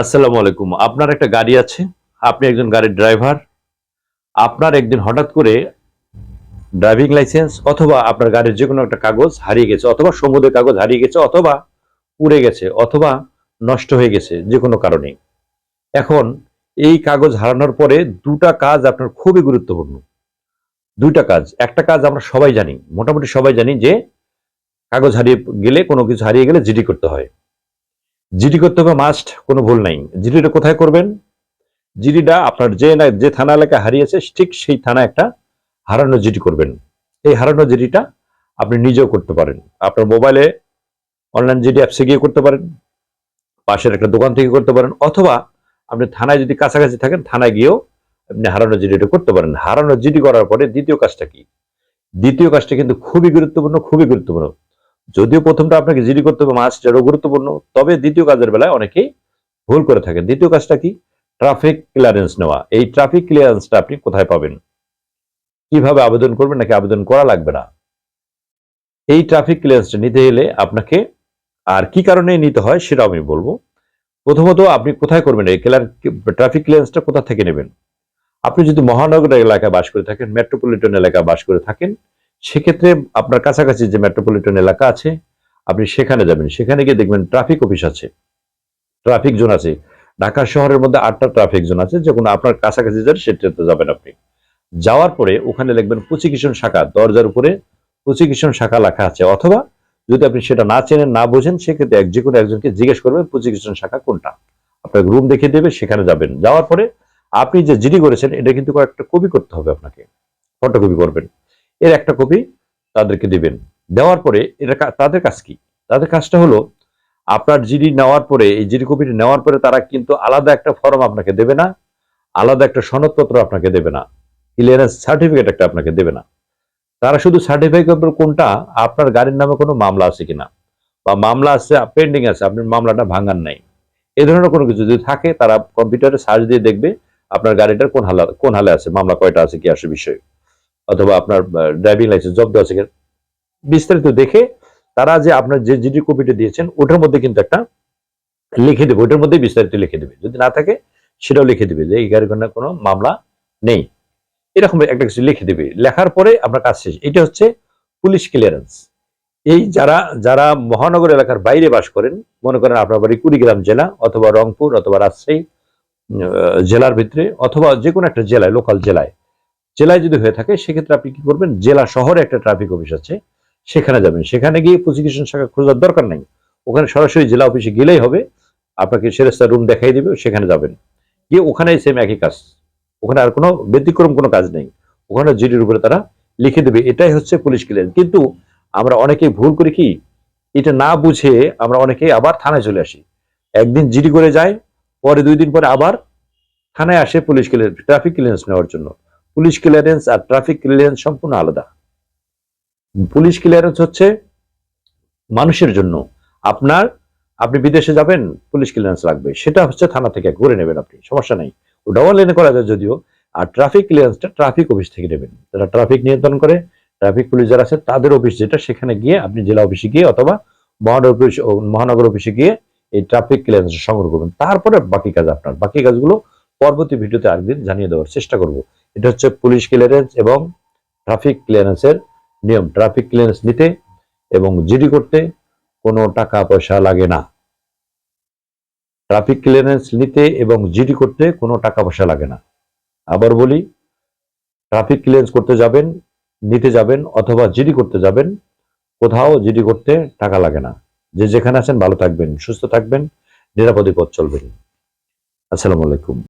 আসসালামু আলাইকুম। আপনার একটা গাড়ি আছে, আপনি একজন গাড়ির ড্রাইভার, আপনার একদিন হঠাৎ করে ড্রাইভিং লাইসেন্স অথবা আপনার গাড়ির যে কোনো একটা কাগজ হারিয়ে গেছে, অথবা সমুদ্রের কাগজ হারিয়ে গেছে, অথবা পুড়ে গেছে, অথবা নষ্ট হয়ে গেছে যে কোনো কারণে এখন এই কাগজ হারানোর পরে দুটা কাজ আপনার খুবই গুরুত্বপূর্ণ। দুইটা কাজ। একটা কাজ আমরা সবাই জানি, মোটামুটি সবাই জানি যে কাগজ হারিয়ে গেলে, কোনো কিছু হারিয়ে গেলে জিডি করতে হয়। জিডি করতে হবে মাস্ট কোনো ভুল নাই। জিডিটা কোথায় করবেন? জিডিটা আপনার যে যে থানা এলাকা হারিয়েছে, ঠিক সেই থানা একটা হারানো জিডি করবেন। এই হারানো জিডিটা আপনি নিজেও করতে পারেন। আপনার মোবাইলে অনলাইন জিডি অ্যাপসে গিয়ে করতে পারেন, পাশের একটা দোকান থেকে করতে পারেন, অথবা আপনি থানায় যদি কাছাকাছি থাকেন, থানায় গিয়েও আপনি হারানো জিডিটা করতে পারেন। হারানো জিডি করার পরে দ্বিতীয় কাজটা কি? দ্বিতীয় কাজটা কিন্তু খুবই গুরুত্বপূর্ণ খুবই গুরুত্বপূর্ণ। যদিও প্রথমটা আপনাকে জিডি করতে হবে মাস্ট এরও গুরুত্বপূর্ণ। তবে দ্বিতীয় কাজের বেলায় অনেকেই ভুল করে থাকেন। দ্বিতীয় কাজটা কি? ট্রাফিক ক্লিয়ারেন্স নেওয়া। এই ট্রাফিক ক্লিয়ারেন্সটা আপনি কোথায় পাবেন? কীভাবে আবেদন করবেন নাকি আবেদন করা লাগবে না? এই ট্রাফিক ক্লিয়ারেন্সটা নিতে গেলে আপনাকে আর কি কারণে নিতে হয় সেটা আমি বলব। প্রথমত আপনি কোথায় করবেন? এই ট্রাফিক ক্লিয়ারেন্সটা কোথা থেকে নেবেন? আপনি যদি মহানগর এলাকায় বাস করে থাকেন, মেট্রোপলিটন এলাকায় বাস করে থাকেন সেক্ষেত্রে আপনার কাছাকাছি যে মেট্রোপলিটন এলাকা আছে, আপনি সেখানে যাবেন। সেখানে গিয়ে দেখবেন ট্রাফিক অফিস আছে। ট্রাফিক জোন আছে। ঢাকা শহরের মধ্যে আটটা ট্রাফিক জোন আছে যখন আপনার কাছাকাছি যান, সেটাতে যাবেন আপনি। যাওয়ার পরে ওখানে লিখবেন প্রসিকিউশন শাখা, দরজার উপরে প্রসিকিউশন শাখা লেখা আছে। অথবা যদি আপনি সেটা না চেনেন, না বোঝেন, সেক্ষেত্রে এক যে কোনো একজনকে জিজ্ঞেস করবেন প্রসিকিউশন শাখা কোনটা। আপনাকে রুম দেখিয়ে দেবে, সেখানে যাবেন। যাওয়ার পরে আপনি যে জিডি করেছেন, এটা কিন্তু কয়েকটা কপি করতে হবে আপনাকে। ফটোকপি করবেন। এর একটা কপি তাদেরকে দিবেন। দেওয়ার পরে এটা তাদের কাজ কি? তাদের কাজটা হলো, আপনার জিডি নেওয়ার পরে, এই জিডি কপিটি নেওয়ার পরে তারা কিন্তু আলাদা একটা ফর্ম আপনাকে দেবে না, আলাদা একটা সনদপত্র আপনাকে দেবে না, ক্লিয়ারেন্স সার্টিফিকেট একটা আপনাকে দেবে না। তারা শুধু সার্টিফাই করবে কোনটা, আপনার গাড়ির নামে কোনো মামলা আছে কিনা, বা মামলা আছে পেন্ডিং আছে আপনার মামলাটা ভাঙার নাই। এ ধরনের কোনো কিছু যদি থাকে, তারা কম্পিউটারে সার্চ দিয়ে দেখবে আপনার গাড়িটার কোন হালা কোন হালে আছে, মামলা কয়টা আছে কি আসে বিষয়। অথবা আপনার ড্রাইভিং লাইসেন্স জব্দ আছে বিস্তারিত দেখে তারা যে আপনার যে জিডি কপিটা দিয়েছেন, ওটার মধ্যে কিন্তু একটা লিখে দেবে, ওটার মধ্যে বিস্তারিত লিখে দেবে। যদি না থাকে, সেটাও লিখে দেবে যে এই গাড়ির কোনো কোনো মামলা নেই। এরকম একটা কিছু লিখে দেবে। লেখার পরে আপনার কাজ শেষ। এটা হচ্ছে পুলিশ ক্লিয়ারেন্স এই যারা যারা মহানগর এলাকার বাইরে বাস করেন, মনে করেন আপনার বাড়ি কুড়িগ্রাম জেলা অথবা রংপুর অথবা রাজশাহী জেলার ভিতরে অথবা যে কোনো একটা জেলায় লোকাল জেলায় জেলায় যদি হয়ে থাকে, সেক্ষেত্রে আপনি কি করবেন? জেলা শহরে একটা ট্রাফিক অফিস আছে, সেখানে যাবেন। সেখানে গিয়ে প্রসিকিউশন শাখা খোঁজার দরকার নেই। ওখানে সরাসরি জেলা অফিসে গেলেই হবে, আপনাকে সেরেস্তা রুম দেখাই দিবে, সেখানে যাবেন। গিয়ে ওখানে সেম একই কাজ। ওখানে আর কোনো ব্যতিক্রম কোনো কাজ নেই। ওখানে জিডির উপরে তারা লিখে দেবে। এটাই হচ্ছে পুলিশ ক্লিয়ার কিন্তু আমরা অনেকেই ভুল করি কি? এটা না বুঝে আমরা অনেকেই আবার থানায় চলে আসি। একদিন জিডি করে যায়, পরে দুই দিন পরে আবার থানায় আসে পুলিশ ক্লিয়ার ট্রাফিক ক্লিয়ারেন্স নেওয়ার জন্য। পুলিশ ক্লিয়ারেন্স আর ট্রাফিক ক্লিয়ারেন্স সম্পূর্ণ আলাদা। পুলিশ ক্লিয়ারেন্স হচ্ছে মানুষের জন্য। আপনার, আপনি বিদেশে যাবেন, পুলিশ ক্লিয়ারেন্স লাগবে। সেটা হচ্ছে থানা থেকে করে নেবেন আপনি, সমস্যা নেই। ওটা অনলাইনে করা যায় যদিও। আর ট্রাফিক ক্লিয়ারেন্সটা ট্রাফিক অফিস থেকে নেবেন। যারা ট্রাফিক নিয়ন্ত্রণ করে, ট্রাফিক পুলিশ যারা আছে, তাদের অফিস যেটা, সেখানে গিয়ে আপনি জেলা অফিসে গিয়ে অথবা মহানগর অফিস মহানগর অফিসে গিয়ে এই ট্রাফিক ক্লিয়ারেন্স সংগ্রহ করবেন। তারপরে বাকি কাজ আপনার। বাকি কাজগুলো পরবর্তী ভিডিওতে আরেকদিন জানিয়ে দেওয়ার চেষ্টা করব। এটা হচ্ছে পুলিশ ক্লিয়ারেন্স এবং ট্রাফিক ক্লিয়ারেন্সের নিয়ম। ট্রাফিক ক্লিয়ারেন্স নিতে এবং জিডি করতে কোনো টাকা পয়সা লাগে না। ট্রাফিক ক্লিয়ারেন্স নিতে এবং জিডি করতে কোনো টাকা পয়সা লাগে না। আবার বলি ট্রাফিক ক্লিয়ারেন্স করতে যাবেন, নিতে যাবেন অথবা জিডি করতে যাবেন, কোথাও জিডি করতে টাকা লাগে না। যে যেখানে আছেন ভালো থাকবেন, সুস্থ থাকবেন, নিরাপদে পথ চলবেন। আসসালামু আলাইকুম।